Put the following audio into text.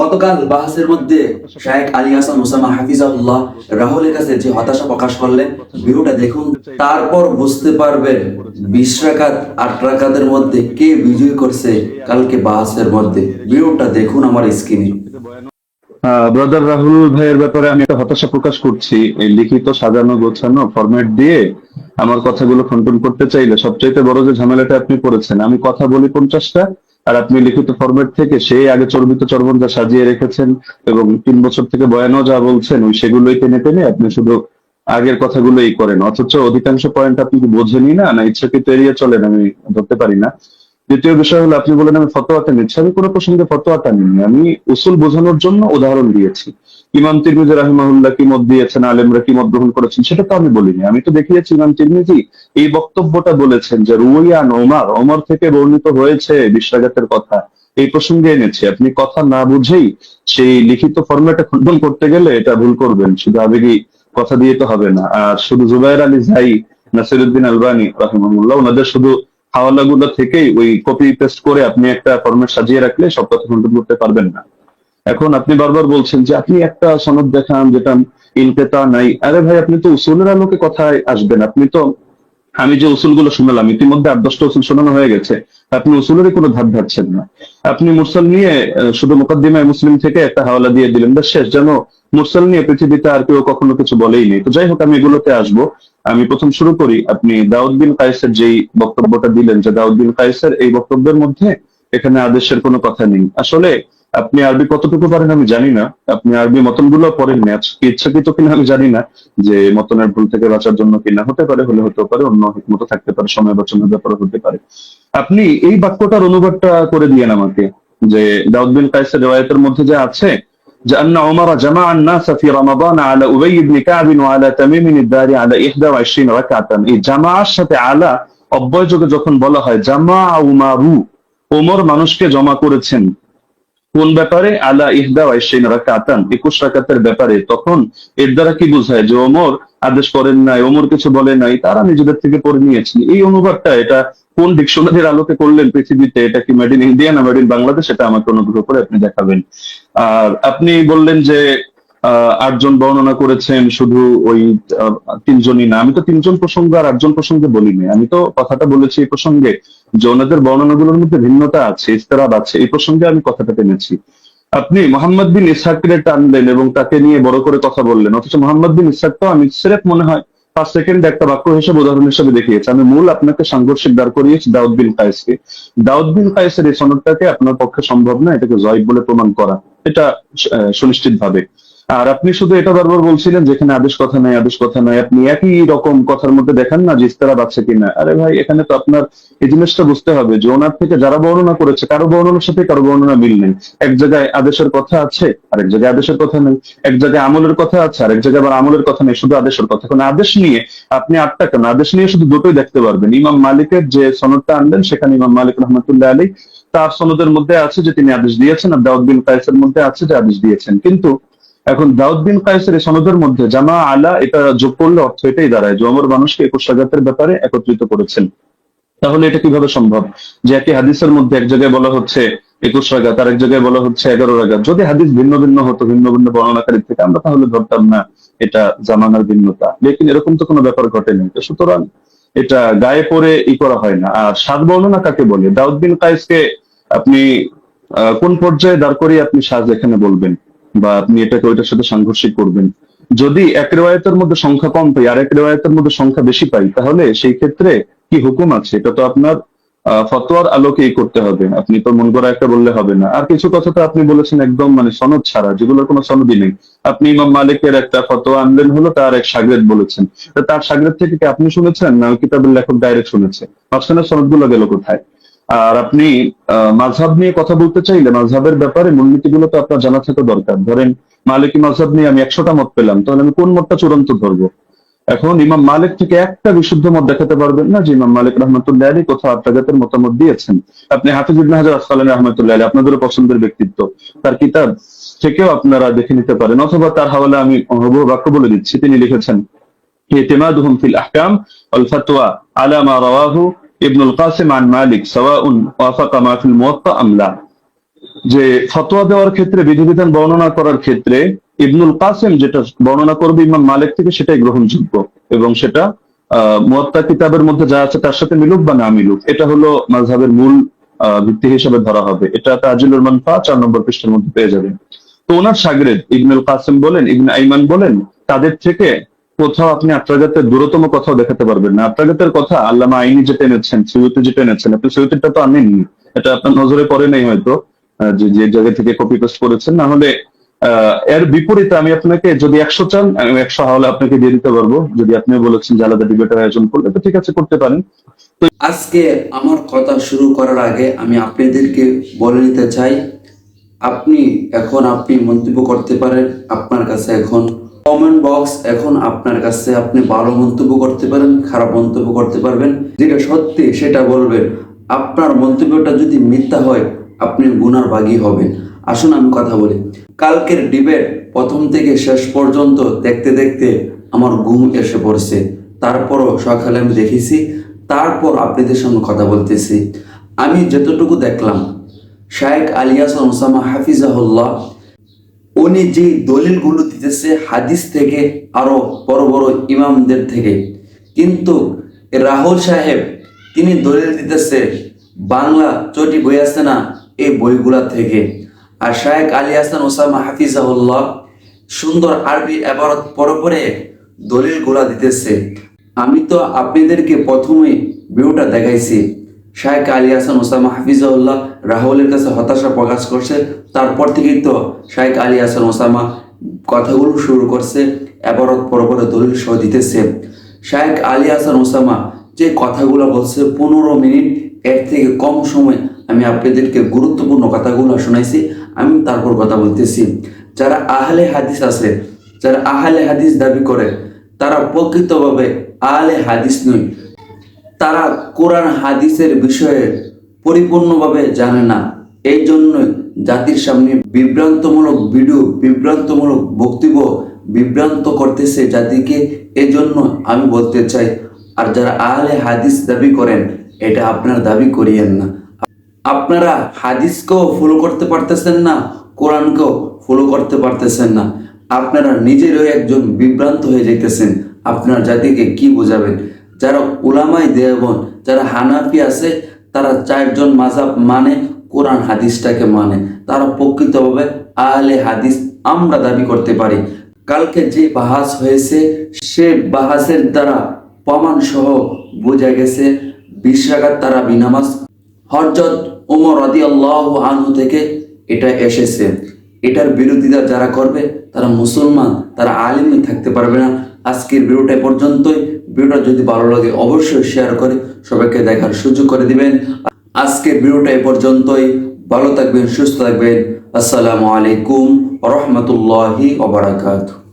গতকাল বাহাসের মধ্যে শায়েখ আলী হাসান ওসামা হাফিজাউল্লাহ রাহুলের কাছে যে হতাশা প্রকাশ করলেন, ভিডিওটা দেখুন। তারপর বুঝতে পারবেন বিশ রাকাত, আট রাকাতের মধ্যে কে বিজয় করছে কালকে বাহাসের মধ্যে। ভিডিওটা দেখুন আমার স্ক্রিনে। ব্রাদার রাহুল ভাইয়ের ব্যাপারে আমি একটা হতাশা প্রকাশ করছি। এই লিখিত, সাজানো, গোছানো ফরম্যাট দিয়ে আমার কথাগুলো খণ্ডন করতে চাইলে সবচাইতে বড় যে ঝামেলাটা আপনি করেছেন, আমি কথা বলি পঞ্চাশটা আর আপনি লিখিত ফরম্যাট থেকে সেই আগে চর্বিত চর্বণ যা সাজিয়ে রেখেছেন এবং তিন বছর থেকে বয়ানও যা বলছেন, ওই সেগুলোই টেনে টেনে আপনি শুধু আগের কথাগুলোই করেন। অথচ অধিকাংশ পয়েন্ট আপনি কি বোঝেনই না? না, ইচ্ছাকৃত এড়িয়ে চলেন, আমি ধরতে পারি না। দ্বিতীয় বিষয় হলো, আপনি বলেন, আমি ফতোয়াটা নিচ্ছি। আমি কোনো প্রসঙ্গে ফতোয়াটা নিইনি। আমি উসুল বোঝানোর জন্য উদাহরণ দিয়েছি। ইমাম তিরমিজি রাহিমাহুল্লাহ কি মত দিয়েছেন, আলেমরা কি মত গ্রহণ করেছেন, সেটা তো আমি বলিনি। আমি তো দেখিয়েছি, ইমাম তিরমিজি এই বক্তব্যটা বলেছেন যে, রুইয়ান ওমার, ওমর থেকে বর্ণিত হয়েছে বিশ্বাগাতের কথা। এই প্রসঙ্গে এনেছি। আপনি কথা না বুঝেই সেই লিখিত ফর্মেটে খণ্ডন করতে গেলে এটা ভুল করবেন। শুধু আবেগী কথা দিয়ে তো হবে না। আর শুধু জুবাইর আলী জাই নাসিরুদ্দিন আলবানী রাহিমাহুল্লাহ, ওনাদের শুধু হাওয়ালাগুলো থেকেই ওই কপি পেস্ট করে আপনি একটা ফর্মেট সাজিয়ে রাখলে সব কথা খণ্ডন করতে পারবেন না। এখন আপনি বারবার বলছেন যে, আপনি একটা সনদ দেখান যেটা ইনকেতা নাই। আরে ভাই, আপনি তো উসুলের আলোকে কথায় আসবেন। আপনি তো আমি যে উসুলগুলো শুনলাম, ইতিমধ্যে আট, দশটা উসুল শোনানো হয়ে গেছে। আপনি উসুলেরই কোনো ধার ধারছেন না। আপনি মুরসাল নিয়ে শুধু মুকদ্দিমায় মুসলিম থেকে একটা হাওয়ালা দিয়ে দিলেন। ব্যাস, শেষ। যেন মুরসাল নিয়ে পৃথিবীতে আর কেউ কখনো কিছু বলেই নেই। তো যাই হোক, আমি এগুলোতে আসব। আমি প্রথম শুরু করি। আপনি দাউদ্দিন কায়েসের যেই বক্তব্যটা দিলেন যে দাউদ বিন কায়েসের এই বক্তব্যের মধ্যে এখানে আদেশের কোনো কথা নেই। আসলে আপনি আরবি কতটুকু পারেন আমি জানি না আপনি আরবি মতনগুলো পড়েন না আজকে ইচ্ছাকৃত কিনা আমি জানি না যে মতনের ভুল থেকে বাঁচার জন্য কিনা হতে পারে হলে হতে পারে অন্য হিকমত থাকতে পারে সময় বাঁচানোর ব্যাপারে হতে পারে আপনি এই বাক্যটার অনুবাদটা করে দিয়েন আমাকে যে দাউদ বিন কায়েসের রেওয়ায়তের মধ্যে যে আছে যে أن عمر جمع الناس في رمضان على أبي بن كعب وعلى تميم الداري على 21 ركعة এই জামাআর সাথে আলা অব্যয় যোগে যখন বলা হয় জামা উমারু ওমর মানুষকে জমা করেছেন কোন ব্যাপারে? আলা ইহদা ওয়াইশিন রাকাতান। একুশ রাকাতের ব্যাপারে। তখন এর দ্বারা কি বোঝায় যে ওমর আদেশ করেন নাই, ওমর কিছু বলে নাই, তারা নিজেদের থেকে পড়ে নিয়েছেন। এই অনুবাদটা, এটা কোন ডিকশনারির আলোকে করলেন পৃথিবীতে, এটা কি মেড ইন ইন্ডিয়া না মেড ইন বাংলাদেশ এটা আমাকে অনুগ্রহ করে আপনি দেখাবেন। আর আপনি বললেন যে আটজন বর্ণনা করেছেন, শুধু ওই তিনজনই না। আমি তো তিনজন প্রসঙ্গ আর আটজন প্রসঙ্গে বলিনি। আমি তো কথাটা বলেছি এই প্রসঙ্গে যে ওনাদের বর্ণনাগুলোর মধ্যে ভিন্নতা আছে ইস্তেরাব আছে। এই প্রসঙ্গে আমি কথাটা টেনেছি। আপনি মোহাম্মদ বিন ইসহাককে টানলেন এবং তাকে নিয়ে বড় করে কথা বললেন। অথচ মোহাম্মদ বিন ইসহাক তো আমি সেরেফ মনে হয় পাঁচ সেকেন্ড একটা বাক্য হিসেবে, উদাহরণ হিসেবে দেখিয়েছি। আমি মূল আপনাকে সাংঘর্ষিক দাঁড় করিয়েছি, দাউদ বিন কায়েসকে। দাউদ বিন কায়েসের এই সনদটাকে আপনার পক্ষে সম্ভব না, এটাকে জয়ীব বলে প্রমাণ করা। এটা সুনিশ্চিত ভাবে আর আপনি শুধু এটা বারবার বলছিলেন যেখানে আদেশ কথা নাই, আদেশ কথা নাই। আপনি একই রকম কথার মধ্যে দেখেন না যে ইস্তারাব আছে কিনা। আরে ভাই, এখানে তো আপনার এই জিনিসটা বুঝতে হবে যে ওনার থেকে যারা বর্ণনা করেছে, কারও বর্ণনার সাথে কারও বর্ণনা মিল নেই। এক জায়গায় আদেশের কথা আছে, আরেক জায়গায় আদেশের কথা নেই। এক জায়গায় আমলের কথা আছে, আরেক জায়গায় আবার আমলের কথা নেই, শুধু আদেশের কথা। এখন আদেশ নিয়ে আপনি আটটা কেন আদেশ নিয়ে শুধু দুটোই দেখতে পারবেন। ইমাম মালিকের যে সনদটা আনলেন, সেখানে ইমাম মালিক রহমতুল্লাহ আলী তার সনদের মধ্যে আছে যে তিনি আদেশ দিয়েছেন, আর দাউদ বিন কায়েসের মধ্যে আছে যে আদেশ দিয়েছেন। কিন্তু এখন দাউদ বিন কায়েসের সনদের মধ্যে জামা আলা, এটা যোগ করলে অর্থ এটাই দাঁড়ায় যে অমর মানুষকে একুশ রাগাতের ব্যাপারে একত্রিত করেছেন। তাহলে এটা কীভাবে সম্ভব? যে একই হাদিসের মধ্যে এক জায়গায় বলা হচ্ছে একুশ রাগাত এক জায়গায় বলা হচ্ছে এগারো রাগাত যদি হাদিস ভিন্ন ভিন্ন হতো, ভিন্ন ভিন্ন বর্ণনাকারী থেকে, আমরা তাহলে ধরতাম না এটা জামানার ভিন্নতা। লেকিন এরকম তো কোনো ব্যাপার ঘটেনি। তো সুতরাং এটা গায়ে পরে ই করা হয় না। আর সাত বর্ণনা কাকে বলে? দাউদ বিন কায়েসকে আপনি কোন পর্যায়ে দাঁড় করিয়ে আপনি সাজ এখানে বলবেন? বা আপনি এটাকে ওইটার সাথে সাংঘর্ষিক করবেন। যদি এক রেওয়ায়তের মধ্যে সংখ্যা কম পাই, আর এক রেওয়ায়তের মধ্যে সংখ্যা বেশি পাই, তাহলে সেই ক্ষেত্রে কি হুকুম আছে? এটা তো আপনার ফতোয়ার আলোকেই করতে হবে। আপনি তো মন করা একটা বললে হবে না। আর কিছু কথা তো আপনি বলেছেন একদম মানে সনদ ছাড়া, যেগুলোর কোনো সনদই নেই। আপনি ইমাম মালিকের একটা ফতোয়া আনলেন হলো, তার এক সাগরেদ বলেছেন। তার সাগরেদ থেকে কি আপনি শুনেছেন? না কিতাবের লেখক ডাইরেক্ট শুনেছে। মাঝখানে সনদগুলো গেল কোথায়? আর আপনি আহ, মাঝহাব নিয়ে কথা বলতে চাইলে মাঝহাবের ব্যাপারে মূলনীতিগুলো তো আপনার জানা থাকা দরকার ধরেন মালিকি মাঝহাব নিয়ে আমি একশোটা মত পেলাম তাহলে আমি কোন মতটা চূড়ান্ত ধরবো এখন ইমাম মালিক থেকে একটা বিশুদ্ধ মত দেখাতে পারবেন না যে ইমাম মালিক রহমতুল্লাহ আলী কোথাও আত্মাঘাতের মতামত দিয়েছেন আপনি হাফিজ ইবনে হাজার আসকালানি রহমতুল্লাহ আলী আপনাদেরও পছন্দের ব্যক্তিত্ব তার কিতাব থেকেও আপনারা দেখে নিতে পারেন অথবা তার হাওয়ালে আমি হবু বাক্য বলে দিচ্ছি তিনি লিখেছেন اعتمادهم في الأحكام والفتوى على ما رواه ইবনুল কাসিম আন মালিক সাওয়াউন ওয়াফাকা মা ফিল মুওয়াত্তা আমলা যে ফতোয়া দেওয়ার ক্ষেত্রে, বিধিবিধান বর্ণনা করার ক্ষেত্রে ইবনুল কাসিম যেটা বর্ণনা করবে ইমাম মালিক থেকে, সেটাই গ্রহণযোগ্য এবং সেটা মুয়াত্তা কিতাবের মধ্যে যা আছে তার সাথে মিলুক বা না মিলুক, এটা হলো মাঝহাবের মূল ভিত্তি হিসেবে ধরা হবে। এটা তাজিলুর মানফা, চার নম্বর পৃষ্ঠের মধ্যে পেয়ে যাবেন। তো ওনার সাগরেদ ইবনুল কাসিম বলেন, ইবন আইমান বলেন, তাদের থেকে কোথাও আপনি আত্রাগাতের দূরতম কথাও দেখাতে পারবেন না। আত্রাগাতের কথা আল্লামা আইনি যেটা এনেছেন সিউতি যেটা এনেছেন আপনি সিউতিটা তো আনেননি। এটা আপনার নজরে পড়ে নেই হয়তো যে যে জায়গা থেকে কপি পেস্ট করেছেন। না হলে এর বিপরীতে আমি আপনাকে যদি একশো চান একশো হলে আপনাকে দিয়ে দিতে পারব। যদি আপনি বলেছেন যে আলাদা ডিবেটের আয়োজন করলে, তো ঠিক আছে, করতে পারেন। আজকে আমার কথা শুরু করার আগে আমি আপনাদেরকে বলে নিতে চাই, আপনি এখন আপনি মন্তব্য করতে পারেন, আপনার কাছে এখন কমেন্ট বক্স এখন আপনার কাছে আপনি ভালো মন্তব্য করতে পারেন, খারাপ মন্তব্য করতে পারবেন। যেটা সত্যি, সেটা বলবেন। আপনার মন্তব্যটা যদি মিথ্যা হয়, আপনি গুনার ভাগী হবেন। আসুন আমি কথা বলি। কালকের ডিবেট প্রথম থেকে শেষ পর্যন্ত দেখতে দেখতে আমার ঘুম এসে পড়ছে। তারপরও সকালে আমি দেখেছি, তারপর আপনাদের সঙ্গে কথা বলতেছি। আমি যতটুকু দেখলাম শায়েক আলিয়াস ওসামা হাফিজাহুল্লাহ উনি যে দলিলগুলো দিতেছে হাদিস থেকে আরও বড় বড় ইমামদের থেকে। কিন্তু রাহুল সাহেব, তিনি দলিল দিতেছে, বাংলা চটি বই আছে না এই বইগুলা থেকে। আর শায়েক আলী হাসান ওসামা হাফিজাহুল্লাহ সুন্দর আরবি এবারত পরে পরে দলিলগুলা দিতেছে। আমি তো আপনাদেরকে প্রথমে ভিডিওটা দেখাইছি। শায়েক আলী হাসান, ওসামা হাফিজাউল্লাহ রাহুলের কাছে হতাশা প্রকাশ করছে। তারপর থেকেই তো শায়েক আলী হাসান, ওসামা কথাগুলো শুরু করছে, এবারত পরে পরে দলিল সহ দিতেছে। শায়েক আলী হাসান, ওসামা যে কথাগুলো বলছে, পনেরো মিনিট এর থেকে কম সময় আমি আপনাদেরকে গুরুত্বপূর্ণ কথাগুলো শোনাইছি, আমি তারপর কথা বলতেছি। যারা আহলে হাদিস আছে, যারা আহলে হাদিস দাবি করে, তারা প্রকৃতভাবে আহলে হাদিস নয় তারা কোরআন, হাদিসের বিষয়ে পরিপূর্ণভাবে জানে না। এই জন্যই জাতির সামনে বিভ্রান্তমূলক ভিডিও, বিভ্রান্তমূলক বক্তব্য বিভ্রান্ত করতেছে জাতিকে। এই জন্য আমি বলতে চাই, আর যারা আহলে হাদিস দাবি করেন, এটা আপনার দাবি করিয়েন না। আপনারা হাদিসকেও ফলো করতে পারতেছেন না, কোরআনকেও ফলো করতে পারতেছেন না। আপনারা নিজেরও একজন বিভ্রান্ত হয়ে যেতেছেন আপনার জাতিকে কি বোঝাবেন? যারা উলামাই দেবন যারা হানাফি আছে, তারা চারজন মাজাব মানে কোরআন হাদিসটাকে মানে। তারা প্রকৃতভাবে আহলে হাদিস আমরা দাবি করতে পারি। কালকে যে বাহাস হয়েছে, সে বাহাসের দ্বারা প্রমাণ সহ বোঝা গেছে বিশ তারা বিনামাজ হরজত ওমর রাদি আল্লাহ আনহু থেকে এটা এসেছে। এটার বিরোধিতা যারা করবে, তারা মুসলমান, তারা আলিমই থাকতে পারবে না। আজকের ভিডিওটা পর্যন্তই। ভিডিওটা যদি ভালো লাগে অবশ্যই শেয়ার করে সবাইকে দেখার সুযোগ করে দিবেন। আজকের ভিডিওটা পর্যন্তই। ভালো থাকবেন, সুস্থ থাকবেন। আসসালামু আলাইকুম রহমতুল্লাহি ওবরাকাতুহ